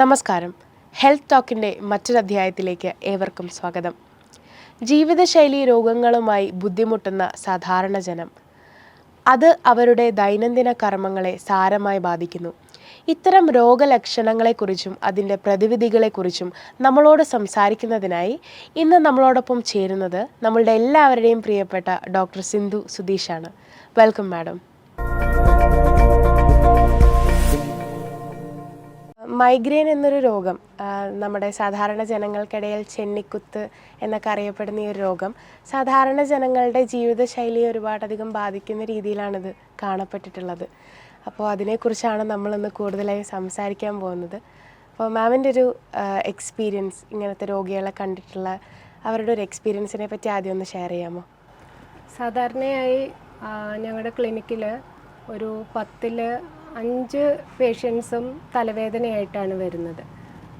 നമസ്കാരം. ഹെൽത്ത് ടോക്കിന്റെ മറ്റൊരു അധ്യായത്തിലേക്ക് ഏവർക്കും സ്വാഗതം. ജീവിതശൈലി രോഗങ്ങളുമായി ബുദ്ധിമുട്ടുന്ന സാധാരണ ജനം. അത് അവരുടെ ദൈനംദിന കർമ്മങ്ങളെ സാരമായി ബാധിക്കുന്നു. ഇത്തരം രോഗലക്ഷണങ്ങളെക്കുറിച്ചും അതിന്റെ പ്രതിവിധികളെക്കുറിച്ചും നമ്മളോട് സംസാരിക്കുന്നതിനായി ഇന്ന് നമ്മളോടൊപ്പം ചേരുന്നത് നമ്മളുടെ എല്ലാവരുടെയും പ്രിയപ്പെട്ട ഡോക്ടർ സിന്ധു സുധീഷാണ്. വെൽക്കം മാഡം മൈഗ്രെയിൻ എന്നൊരു രോഗം നമ്മുടെ സാധാരണ ജനങ്ങൾക്കിടയിൽ ചെന്നിക്കുത്ത് എന്നൊക്കെ അറിയപ്പെടുന്ന ഈ ഒരു രോഗം സാധാരണ ജനങ്ങളുടെ ജീവിതശൈലിയെ ഒരുപാടധികം ബാധിക്കുന്ന രീതിയിലാണിത് കാണപ്പെട്ടിട്ടുള്ളത്. അപ്പോൾ അതിനെക്കുറിച്ചാണ് നമ്മളിന്ന് കൂടുതലായി സംസാരിക്കാൻ പോകുന്നത്. അപ്പോൾ മാമിന്റെ ഒരു എക്സ്പീരിയൻസ് ഇങ്ങനത്തെ രോഗികളെ കണ്ടിട്ടുള്ള അവരുടെ ഒരു എക്സ്പീരിയൻസിനെ പറ്റി ആദ്യം ഒന്ന് ഷെയർ ചെയ്യാമോ? സാധാരണയായി ഞങ്ങളുടെ ക്ലിനിക്കിൽ ഒരു പത്തിൽ അഞ്ച് പേഷ്യൻസും തലവേദനയായിട്ടാണ് വരുന്നത്.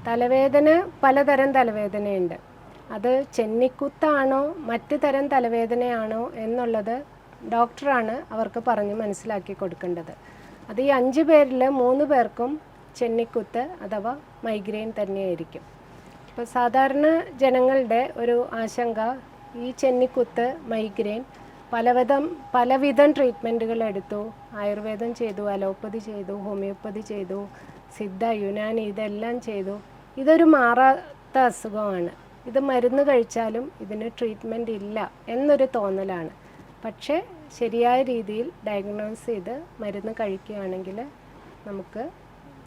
തലവേദന പലതരം തലവേദനയുണ്ട്. അത് ചെന്നിക്കുത്താണോ മറ്റ് തരം തലവേദനയാണോ എന്നുള്ളത് ഡോക്ടറാണ് അവർക്ക് പറഞ്ഞ് മനസ്സിലാക്കി കൊടുക്കേണ്ടത്. അത് ഈ അഞ്ച് പേരിൽ മൂന്ന് പേർക്കും ചെന്നിക്കുത്ത് അഥവാ മൈഗ്രെയിൻ തന്നെയായിരിക്കും. ഇപ്പോൾ സാധാരണ ജനങ്ങളുടെ ഒരു ആശങ്ക ഈ ചെന്നിക്കുത്ത് മൈഗ്രെയിൻ പലവിധം പലവിധം ട്രീറ്റ്മെന്റുകൾ എടുത്തു. ആയുർവേദം ചെയ്തു അലോപ്പതി ചെയ്തു ഹോമിയോപ്പതി ചെയ്തു സിദ്ധ യുനാനി ഇതെല്ലാം ചെയ്തു. ഇതൊരു മാറാത്ത അസുഖമാണ്. ഇത് മരുന്ന് കഴിച്ചാലും ഇതിന് ട്രീറ്റ്മെന്റ് ഇല്ല എന്നൊരു തോന്നലാണ്. പക്ഷേ ശരിയായ രീതിയിൽ ഡയഗ്നോസ് ചെയ്ത് മരുന്ന് കഴിക്കുകയാണെങ്കിൽ നമുക്ക്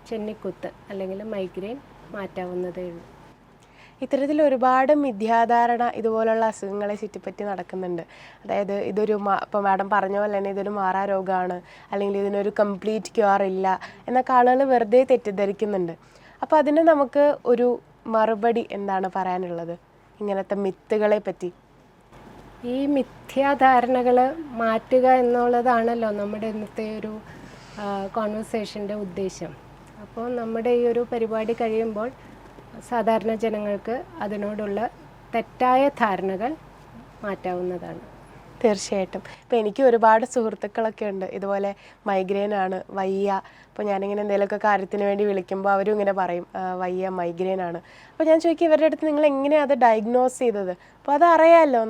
ചെന്നിക്കുത്ത് അല്ലെങ്കിൽ മൈഗ്രെയിൻ മാറ്റാവുന്നതേ ഉള്ളൂ ഇത്തരത്തിൽ ഒരുപാട് മിഥ്യാധാരണ ഇതുപോലുള്ള അസുഖങ്ങളെ ചുറ്റിപ്പറ്റി നടക്കുന്നുണ്ട്. അതായത് ഇതൊരു മാ- ഇപ്പോൾ മാഡം പറഞ്ഞ പോലെ തന്നെ ഇതൊരു മാറാ രോഗമാണ് അല്ലെങ്കിൽ ഇതിനൊരു കംപ്ലീറ്റ് ക്യൂർ ഇല്ല എന്നൊക്കെ ആളുകൾ വെറുതെ തെറ്റിദ്ധരിക്കുന്നുണ്ട്. അപ്പോൾ അതിന് നമുക്ക് ഒരു മറുപടി എന്താണ് പറയാനുള്ളത്? ഇങ്ങനത്തെ മിത്തുകളെ പറ്റി. ഈ മിഥ്യാധാരണകൾ മാറ്റുക എന്നുള്ളതാണല്ലോ നമ്മുടെ ഇന്നത്തെ ഒരു കോൺവെർസേഷന്റെ ഉദ്ദേശം. അപ്പോൾ നമ്മുടെ ഈ ഒരു പരിപാടി കഴിയുമ്പോൾ സാധാരണ ജനങ്ങൾക്ക് അതിനോടുള്ള തെറ്റായ ധാരണകൾ മാറ്റാവുന്നതാണ്. തീർച്ചയായിട്ടും. ഇപ്പം എനിക്ക് ഒരുപാട് സുഹൃത്തുക്കളൊക്കെ ഉണ്ട്. ഇതുപോലെ മൈഗ്രെയിൻ ആണ് വയ്യ അപ്പോൾ ഞാനിങ്ങനെ എന്തെങ്കിലുമൊക്കെ കാര്യത്തിന് വേണ്ടി വിളിക്കുമ്പോൾ അവരും ഇങ്ങനെ പറയും വയ്യ മൈഗ്രെയിൻ ആണ്. അപ്പോൾ ഞാൻ ചോദിക്കും ഇവരുടെ അടുത്ത് നിങ്ങൾ എങ്ങനെയാണ് അത് ഡയഗ്നോസ് ചെയ്തത്? അപ്പോൾ അത്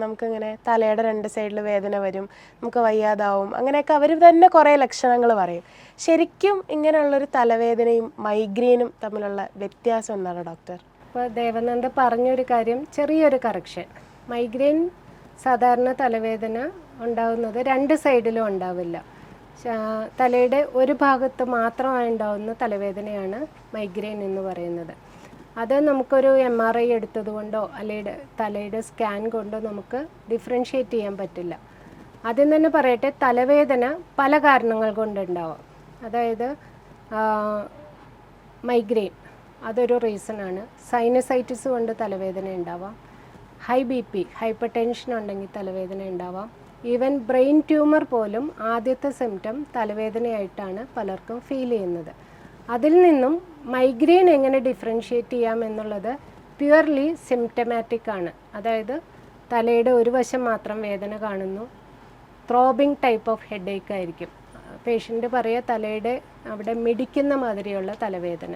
നമുക്കിങ്ങനെ തലയുടെ രണ്ട് സൈഡിൽ വേദന വരും നമുക്ക് വയ്യാതാവും അങ്ങനെയൊക്കെ അവർ തന്നെ കുറേ ലക്ഷണങ്ങൾ പറയും. ശരിക്കും ഇങ്ങനെയുള്ളൊരു തലവേദനയും മൈഗ്രെയിനും തമ്മിലുള്ള വ്യത്യാസം എന്താണ് ഡോക്ടർ അപ്പോൾ ദേവനന്ദ പറഞ്ഞൊരു കാര്യം ചെറിയൊരു കറക്ഷൻ മൈഗ്രെയിൻ സാധാരണ തലവേദന ഉണ്ടാവുന്നത് രണ്ട് സൈഡിലും ഉണ്ടാവില്ല. തലയുടെ ഒരു ഭാഗത്ത് മാത്രമായി ഉണ്ടാകുന്ന തലവേദനയാണ് മൈഗ്രെയിൻ എന്ന് പറയുന്നത്. അത് നമുക്കൊരു എം ആർ ഐ എടുത്തതുകൊണ്ടോ അല്ലെങ്കിൽ തലയുടെ സ്കാൻ കൊണ്ടോ നമുക്ക് ഡിഫറൻഷ്യേറ്റ് ചെയ്യാൻ പറ്റില്ല. ആദ്യം തന്നെ പറയട്ടെ തലവേദന പല കാരണങ്ങൾ കൊണ്ടുണ്ടാവാം. അതായത് മൈഗ്രെയിൻ അതൊരു റീസണാണ് സൈനസൈറ്റിസ് കൊണ്ട് തലവേദന ഉണ്ടാവാം. High B P hypertension ഉണ്ടെങ്കിൽ തലവേദന ഉണ്ടാവാം. ഈവൻ ബ്രെയിൻ ട്യൂമർ പോലും ആദ്യത്തെ സിംറ്റം തലവേദനയായിട്ടാണ് പലർക്കും ഫീൽ ചെയ്യുന്നത്. അതിൽ നിന്നും മൈഗ്രെയിൻ എങ്ങനെ ഡിഫറൻഷ്യേറ്റ് ചെയ്യാം എന്നുള്ളത് പ്യുവർലി സിംറ്റമാറ്റിക് ആണ്. അതായത് തലയുടെ ഒരു വശം മാത്രം വേദന കാണുന്നു. ത്രോബിങ് ടൈപ്പ് ഓഫ് ഹെഡേക്ക് ആയിരിക്കും. പേഷ്യന്റ് പറയുക തലയുടെ അവിടെ മിടിക്കുന്ന മാതിരിയുള്ള തലവേദന.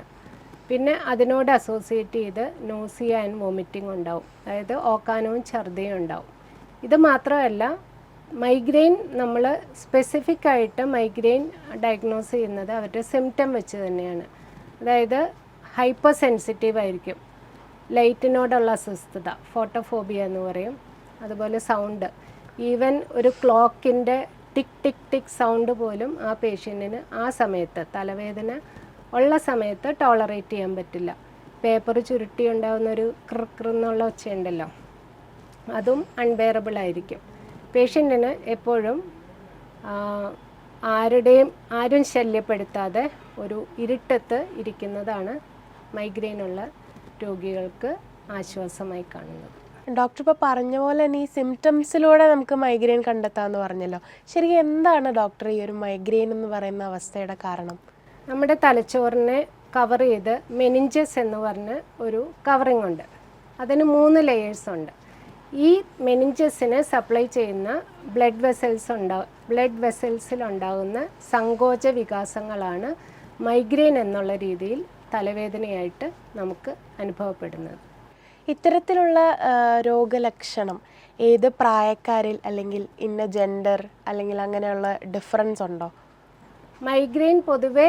പിന്നെ അതിനോട് അസോസിയേറ്റ് ചെയ്ത് നോസിയ ആൻഡ് വോമിറ്റിംഗ് ഉണ്ടാവും. അതായത് ഓക്കാനവും ഛർദിയും ഉണ്ടാവും. ഇത് മാത്രമല്ല മൈഗ്രെയിൻ നമ്മൾ സ്പെസിഫിക് ആയിട്ട് മൈഗ്രെയിൻ ഡയഗ്നോസ് ചെയ്യുന്നത് അവരുടെ സിംറ്റം വെച്ച് തന്നെയാണ്. അതായത് ഹൈപ്പർ സെൻസിറ്റീവ് ആയിരിക്കും. ലൈറ്റിനോടുള്ള അസ്വസ്ഥത ഫോട്ടോഫോബിയ എന്ന് പറയും. അതുപോലെ സൗണ്ട്. ഈവൻ ഒരു ക്ലോക്കിന്റെ ടിക് ടിക് ടിക് സൗണ്ട് പോലും ആ പേഷ്യന്റിന് ആ സമയത്ത് തലവേദന ഉള്ള സമയത്ത് ടോളറേറ്റ് ചെയ്യാൻ പറ്റില്ല. പേപ്പർ ചുരുട്ടി ഉണ്ടാകുന്ന ഒരു ക്രിക്ർ എന്നുള്ള ഒച്ചയുണ്ടല്ലോ. അതും അൺബെയറബിൾ ആയിരിക്കും. പേഷ്യന്റിന് എപ്പോഴും ആരുടെയും ആരും ശല്യപ്പെടുത്താതെ ഒരു ഇരുട്ടത്ത് ഇരിക്കുന്നതാണ് മൈഗ്രെയിനുള്ള രോഗികൾക്ക് ആശ്വാസമായി കാണുന്നത്. ഡോക്ടർ ഇപ്പോൾ പറഞ്ഞ പോലെ തന്നെ ഈ സിംറ്റംസിലൂടെ നമുക്ക് മൈഗ്രെയിൻ കണ്ടെത്താമെന്ന് പറഞ്ഞല്ലോ. ശരിക്കും എന്താണ് ഡോക്ടർ ഈ ഒരു മൈഗ്രെയിൻ എന്ന് പറയുന്ന അവസ്ഥയുടെ കാരണം? നമ്മുടെ തലച്ചോറിനെ കവർ ചെയ്ത് മെനിഞ്ചസ് എന്ന് പറഞ്ഞ ഒരു കവറിംഗ് ഉണ്ട് അതിന് മൂന്ന് ലെയേഴ്സ് ഉണ്ട്. ഈ മെനിഞ്ചസിന് സപ്ലൈ ചെയ്യുന്ന ബ്ലഡ് വെസൽസ് ഉണ്ടാ ബ്ലഡ് വെസൽസിൽ ഉണ്ടാകുന്ന സങ്കോച വികാസങ്ങളാണ് മൈഗ്രെയിൻ എന്നുള്ള രീതിയിൽ തലവേദനയായിട്ട് നമുക്ക് അനുഭവപ്പെടുന്നത്. ഇത്തരത്തിലുള്ള രോഗലക്ഷണം ഏത് പ്രായക്കാരിൽ അല്ലെങ്കിൽ ഇന്ന ജെൻഡർ അല്ലെങ്കിൽ അങ്ങനെയുള്ള ഡിഫറൻസ് ഉണ്ടോ? മൈഗ്രെയിൻ പൊതുവെ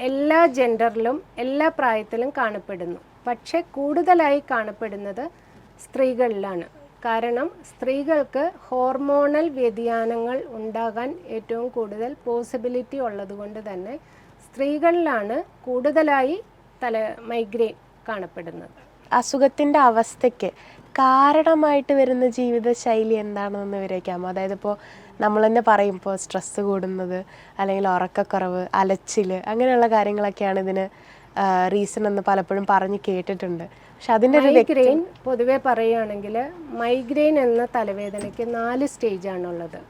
എല്ലാ ജെൻഡറിലും എല്ലാ പ്രായത്തിലും കാണപ്പെടുന്നു. പക്ഷേ കൂടുതലായി കാണപ്പെടുന്നത് സ്ത്രീകളിലാണ്. കാരണം സ്ത്രീകൾക്ക് ഹോർമോണൽ വ്യതിയാനങ്ങൾ ഉണ്ടാകാൻ ഏറ്റവും കൂടുതൽ പോസിബിലിറ്റി ഉള്ളതുകൊണ്ട് തന്നെ സ്ത്രീകളിലാണ് കൂടുതലായി തല മൈഗ്രെയിൻ കാണപ്പെടുന്നത്. അസുഖത്തിന്റെ അവസ്ഥയ്ക്ക് കാരണമായിട്ട് വരുന്ന ജീവിതശൈലി എന്താണെന്ന് വിവരിക്കാമോ? അതായത് ഇപ്പോൾ നമ്മൾ തന്നെ പറയും ഇപ്പോൾ സ്ട്രെസ്സ് കൂടുന്നത് അല്ലെങ്കിൽ ഉറക്കക്കുറവ് അലച്ചിൽ അങ്ങനെയുള്ള കാര്യങ്ങളൊക്കെയാണ് ഇതിന് റീസൺ എന്ന് പലപ്പോഴും പറഞ്ഞ് കേട്ടിട്ടുണ്ട്. പക്ഷെ അതിന്റെ മൈഗ്രെയിൻ പൊതുവെ പറയുകയാണെങ്കിൽ മൈഗ്രെയിൻ എന്ന തലവേദനയ്ക്ക് നാല് സ്റ്റേജ് സ്റ്റേജാണുള്ളത്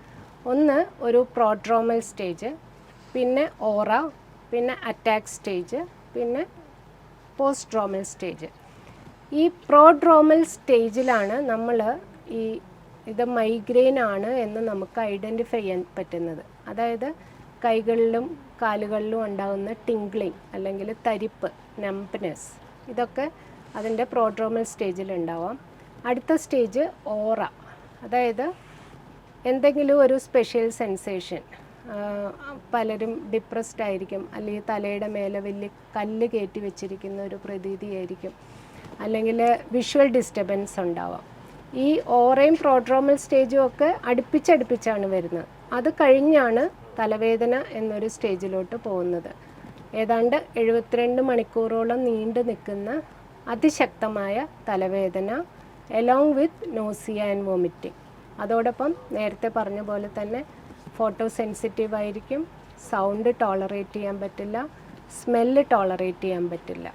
ഒന്ന് ഒരു പ്രോഡ്രോമൽ സ്റ്റേജ് പിന്നെ ഓറ പിന്നെ അറ്റാക്ക് സ്റ്റേജ് പിന്നെ പോസ്റ്റ് ഡ്രോമൽ സ്റ്റേജ് ഈ പ്രോഡ്രോമൽ സ്റ്റേജിലാണ് നമ്മൾ ഈ ഇത് മൈഗ്രെയിൻ ആണ് എന്ന് നമുക്ക് ഐഡന്റിഫൈ ചെയ്യാൻ പറ്റുന്നത്. അതായത് കൈകളിലും കാലുകളിലും ഉണ്ടാകുന്ന ടിംഗ്ലിങ് അല്ലെങ്കിൽ തരിപ്പ് നംപ്നെസ് ഇതൊക്കെ അതിന്റെ പ്രോഡ്രോമൽ സ്റ്റേജിൽ ഉണ്ടാവാം. അടുത്ത സ്റ്റേജ് ഓറ. അതായത് എന്തെങ്കിലും ഒരു സ്പെഷ്യൽ സെൻസേഷൻ പലരും ഡിപ്രസ്ഡ് ആയിരിക്കും അല്ലെങ്കിൽ തലയുടെ മേലെ വലിയ കല്ല് കയറ്റി വെച്ചിരിക്കുന്ന ഒരു പ്രതീതിയായിരിക്കും അല്ലെങ്കിൽ വിഷ്വൽ ഡിസ്റ്റർബൻസ് ഉണ്ടാവാം. ഈ ഓറയും പ്രോഡ്രോമൽ സ്റ്റേജും ഒക്കെ അടുപ്പിച്ചടുപ്പിച്ചാണ് വരുന്നത്. അത് കഴിഞ്ഞാണ് തലവേദന എന്നൊരു സ്റ്റേജിലോട്ട് പോകുന്നത്. ഏതാണ്ട് എഴുപത്തിരണ്ട് മണിക്കൂറോളം നീണ്ടു നിൽക്കുന്ന അതിശക്തമായ തലവേദന along with nausea and vomiting അതോടൊപ്പം നേരത്തെ പറഞ്ഞ പോലെ തന്നെ ഫോട്ടോ സെൻസിറ്റീവ് ആയിരിക്കും സൗണ്ട് ടോളറേറ്റ് ചെയ്യാൻ പറ്റില്ല സ്മെല്ല് ടോളറേറ്റ് ചെയ്യാൻ പറ്റില്ല.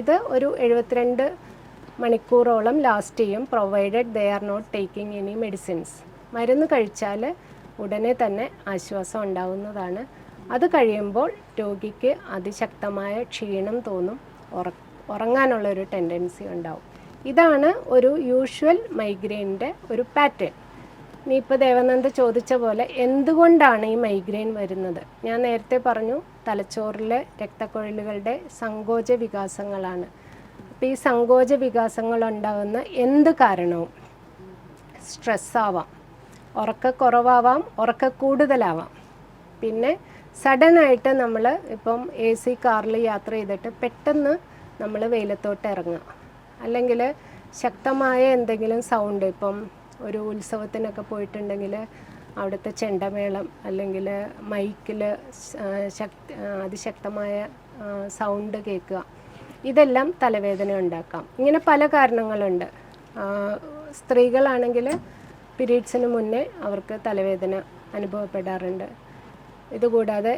ഇത് ഒരു എഴുപത്തിരണ്ട് മണിക്കൂറോളം ലാസ്റ്റ് ചെയ്യും provided they are not taking any medicines മരുന്ന് കഴിച്ചാൽ ഉടനെ തന്നെ ആശ്വാസം ഉണ്ടാവുന്നതാണ്. അത് കഴിയുമ്പോൾ രോഗിക്ക് അതിശക്തമായ ക്ഷീണം തോന്നും ഉറ ഉറങ്ങാനുള്ള ഒരു ടെൻഡൻസി ഉണ്ടാവും. ഇതാണ് ഒരു യൂഷ്വൽ മൈഗ്രെയിനിന്റെ ഒരു പാറ്റേൺ നീ ഇപ്പോൾ ദേവനന്ദ ചോദിച്ച പോലെ എന്തുകൊണ്ടാണ് ഈ മൈഗ്രെയിൻ വരുന്നത്? ഞാൻ നേരത്തെ പറഞ്ഞു തലച്ചോറിലെ രക്തക്കുഴലുകളുടെ സങ്കോച വികാസങ്ങളാണ്. അപ്പോൾ ഈ സങ്കോച വികാസങ്ങൾ ഉണ്ടാകുന്ന എന്ത് കാരണവും? സ്ട്രെസ്സാവാം ഉറക്കക്കുറവാവാം ഉറക്ക കൂടുതലാവാം. പിന്നെ സഡനായിട്ട് നമ്മൾ ഇപ്പം എ സി കാറിൽ യാത്ര ചെയ്തിട്ട് പെട്ടെന്ന് നമ്മൾ വെയിലത്തോട്ട് ഇറങ്ങുക. അല്ലെങ്കിൽ ശക്തമായ എന്തെങ്കിലും സൗണ്ട് ഇപ്പം ഒരു ഉത്സവത്തിനൊക്കെ പോയിട്ടുണ്ടെങ്കിൽ അവിടുത്തെ ചെണ്ടമേളം അല്ലെങ്കിൽ മൈക്കിൽ ശക്തി അതിശക്തമായ സൗണ്ട് കേൾക്കുക. ഇതെല്ലാം തലവേദന ഉണ്ടാക്കാം. ഇങ്ങനെ പല കാരണങ്ങളുണ്ട്. സ്ത്രീകളാണെങ്കിൽ പീരീഡ്സിന് മുന്നേ അവർക്ക് തലവേദന അനുഭവപ്പെടാറുണ്ട്. ഇതുകൂടാതെ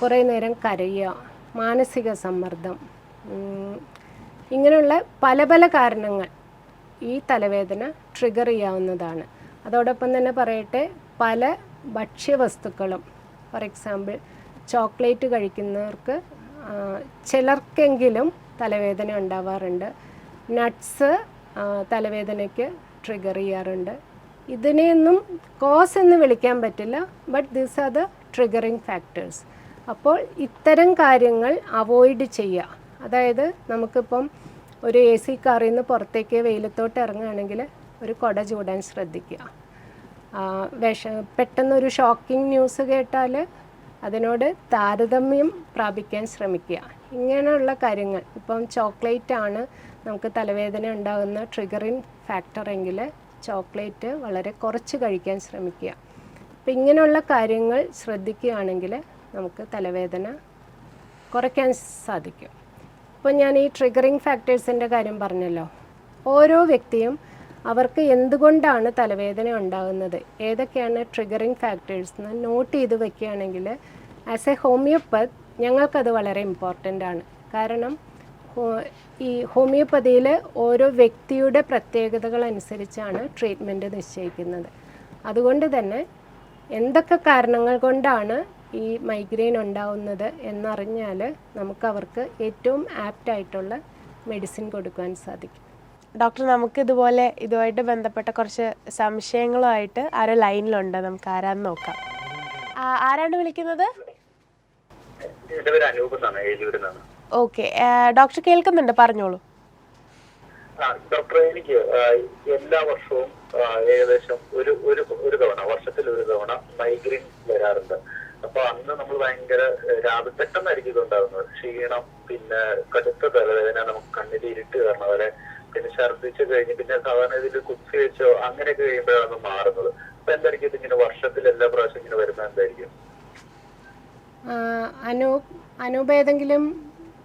കുറേ നേരം കരയുക മാനസിക സമ്മർദ്ദം ഇങ്ങനെയുള്ള പല പല കാരണങ്ങൾ ഈ തലവേദന ട്രിഗർ ചെയ്യാവുന്നതാണ്. അതോടൊപ്പം തന്നെ പറയട്ടെ പല ഭക്ഷ്യവസ്തുക്കളും ഫോർ എക്സാമ്പിൾ ചോക്ലേറ്റ് കഴിക്കുന്നവർക്ക് ചിലർക്കെങ്കിലും തലവേദന ഉണ്ടാവാറുണ്ട്. നട്ട്സ് തലവേദനയ്ക്ക് ട്രിഗർ ചെയ്യാറുണ്ട്. ഇതിനെയൊന്നും കോസ് എന്ന് വിളിക്കാൻ പറ്റില്ല but these are the triggering factors അപ്പോൾ ഇത്തരം കാര്യങ്ങൾ അവോയ്ഡ് ചെയ്യുക. അതായത് നമുക്കിപ്പം ഒരു എ സി കാറിൽ നിന്ന് പുറത്തേക്ക് വെയിലത്തോട്ട് ഇറങ്ങുകയാണെങ്കിൽ ഒരു കൊട ചൂടാൻ ശ്രദ്ധിക്കുക. വിഷ പെട്ടെന്നൊരു ഷോക്കിംഗ് ന്യൂസ് കേട്ടാൽ അതിനോട് താരതമ്യം പ്രാപിക്കാൻ ശ്രമിക്കുക. ഇങ്ങനെയുള്ള കാര്യങ്ങൾ ഇപ്പം ചോക്ലേറ്റ് ആണ് നമുക്ക് തലവേദന ഉണ്ടാകുന്ന ട്രിഗറിങ് ഫാക്ടർ എങ്കിൽ ചോക്ലേറ്റ് വളരെ കുറച്ച് കഴിക്കാൻ ശ്രമിക്കുക. അപ്പം ഇങ്ങനെയുള്ള കാര്യങ്ങൾ ശ്രദ്ധിക്കുകയാണെങ്കിൽ നമുക്ക് തലവേദന കുറയ്ക്കാൻ സാധിക്കും. ഇപ്പോൾ ഞാൻ ഈ ട്രിഗറിങ് ഫാക്ടേഴ്സിന്റെ കാര്യം പറഞ്ഞല്ലോ. ഓരോ വ്യക്തിയും അവർക്ക് എന്തുകൊണ്ടാണ് തലവേദന ഉണ്ടാകുന്നത്? ഏതൊക്കെയാണ് ട്രിഗറിങ് ഫാക്ടേഴ്സ് എന്ന് നോട്ട് ചെയ്ത് വെക്കുകയാണെങ്കിൽ ആസ് എ ഹോമിയോപ്പത്ത് ഞങ്ങൾക്കത് വളരെ ഇമ്പോർട്ടന്റ് ആണ്. കാരണം ഈ ഹോമിയോപ്പതിയിൽ ഓരോ വ്യക്തിയുടെ പ്രത്യേകതകൾ അനുസരിച്ചാണ് ട്രീറ്റ്മെന്റ് നിശ്ചയിക്കുന്നത്. അതുകൊണ്ട് തന്നെ എന്തൊക്കെ കാരണങ്ങൾ കൊണ്ടാണ് ഈ മൈഗ്രെയിൻ ഉണ്ടാവുന്നത് എന്നറിഞ്ഞാൽ നമുക്ക് അവർക്ക് ഏറ്റവും ആപ്റ്റ് ആയിട്ടുള്ള മെഡിസിൻ കൊടുക്കുവാൻ സാധിക്കും. ഡോക്ടർ നമുക്ക് ഇതുപോലെ ഇതുമായിട്ട് ബന്ധപ്പെട്ട കുറച്ച് സംശയങ്ങളുമായിട്ട് ആരോ ലൈനിലുണ്ട്. നമുക്ക് ആരാന്ന് നോക്കാം. ആരാണ് വിളിക്കുന്നത്? ഓക്കെ. ഡോക്ടർ കേൾക്കുന്നുണ്ട്. പറഞ്ഞോളൂ. ഡോക്ടർ ഡോക്ടറെ എനിക്ക് എല്ലാ വർഷവും ഏകദേശം ഒരു ഒരു ഒരു തവണ വർഷത്തിൽ ഒരു തവണ മൈഗ്രെയിൻ വരാറുണ്ട്. അപ്പൊ അന്ന് നമ്മൾ ഭയങ്കര രാവിലെ പെട്ടെന്നായിരിക്കും ഇതുണ്ടാകുന്നത് ക്ഷീണം പിന്നെ കടുത്ത തലവേദന നമുക്ക് കണ്ണിൽ ഇരുട്ട് കാരണം വരെ പിന്നെ ഛർദ്ദിച്ച് കഴിഞ്ഞ് പിന്നെ സാധാരണ ഇതിൽ കുത്തി വെച്ചോ അങ്ങനെയൊക്കെ കഴിയുമ്പോഴാണ് അത് മാറുന്നത്. അപ്പൊ എന്തായിരിക്കും ഇതിങ്ങനെ വർഷത്തിൽ എല്ലാ പ്രാവശ്യം ഇങ്ങനെ വരുന്നത് എന്തായിരിക്കും? അനൂപ് അനൂപ് ഏതെങ്കിലും